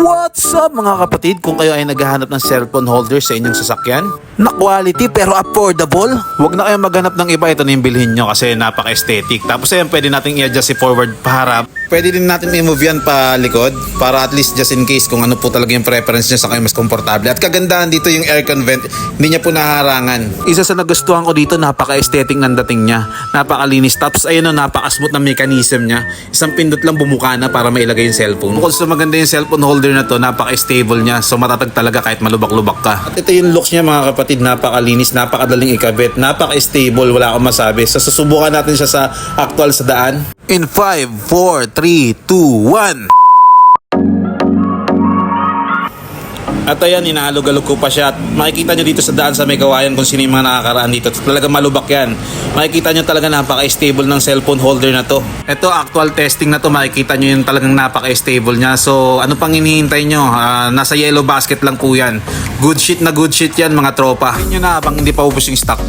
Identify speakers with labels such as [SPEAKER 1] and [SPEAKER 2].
[SPEAKER 1] What's up mga kapatid? Kung kayo ay naghahanap ng cellphone holder sa inyong sasakyan, na quality pero affordable, huwag na kayo maghanap ng iba. Ito na yung bilhin nyo kasi napaka-aesthetic. Tapos ayan, pwede natin i-adjust si forward pa harap. Pwede din natin i-move yan pa likod para at least just in case kung ano po talaga yung preference nyo sa kayo mas komportable. At kagandahan dito yung aircon vent, hindi niya po naharangan. Isa sa nagustuhan ko dito, napaka-aesthetic ng dating niya. Napakalinis. Tapos ayun o, napaka-smooth ng mechanism niya. Isang pindot lang bumuka na para mailagay yung cellphone. Bukod sa maganda yung cellphone holder na to, napaka-stable niya. So matatag talaga kahit malubak-lubak ka. At ito yung looks niya mga kapatid, napakalinis, napakadaling ikabit, napaka-stable, wala akong masabi. So susubukan natin siya sa actual sa daan. In 5, 4, 3, 2, 1. At ayan, inaalog-alog ko pa siya. At makikita nyo dito sa daan sa may kawayan kung sino yung mga nakakaraan dito. Talaga malubak yan. Makikita nyo talaga napaka-stable ng cellphone holder na to. Ito, actual testing na to. Makikita nyo yung talagang napaka-stable niya. So, ano pang hinihintay nyo? Ah, nasa yellow basket lang po yan. Good shit na good shit yan mga tropa. Yun nyo na habang hindi pa ubos yung stock.